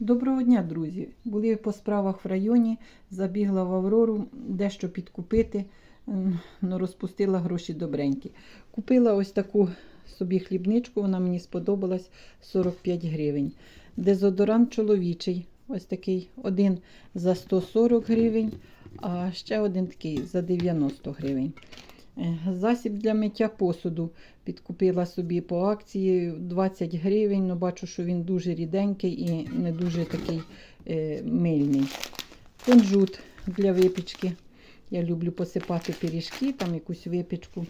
Доброго дня, друзі! Були по справах в районі, забігла в Аврору, дещо підкупити, ну, розпустила гроші добренькі. Купила ось таку собі хлібничку, вона мені сподобалась 45 гривень. Дезодорант чоловічий, ось такий, один за 140 гривень, а ще один такий за 90 гривень. Засіб для миття посуду підкупила собі по акції 20 гривень. Ну, бачу, що він дуже ріденький і не дуже такий е, мильний. Кунжут для випічки. Я люблю посипати пиріжки, там якусь випічку.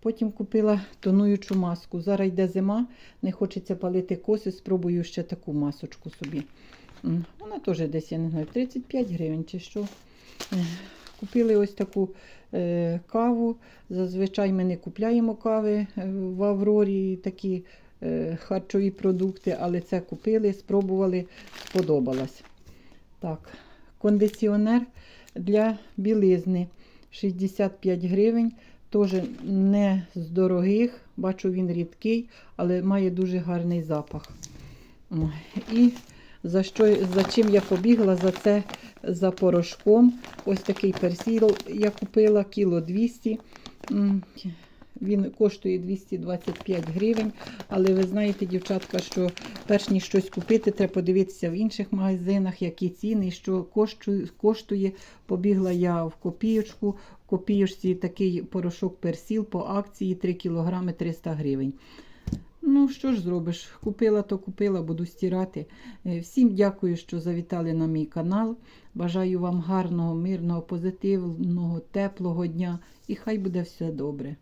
Потім купила тонуючу маску. Зараз йде зима, не хочеться палити коси, спробую ще таку масочку собі. Вона теж десь, я не знаю, 35 гривень чи що. Купили ось таку е, каву. Зазвичай ми не купляємо кави е, в Аврорі, такі е, харчові продукти, але це купили, спробували, сподобалось. Так, кондиціонер для білизни 65 гривень. Теж не з дорогих, бачу, він рідкий, але має дуже гарний запах. І за, що, за чим я побігла, за це за порошком. Ось такий персіл я купила, кіло 200. М, Він коштує 225 гривень. Але ви знаєте, дівчатка, що перш ніж щось купити, треба подивитися в інших магазинах, які ціни, що коштує. Побігла я в копійочку. В копійочці такий порошок персіл по акції 3 кг 300 гривень. Ну, що ж зробиш? Купила, то купила, буду стирати. Е, Всім дякую, що завітали на мій канал. Бажаю вам гарного, мирного, позитивного, теплого дня і хай буде все добре.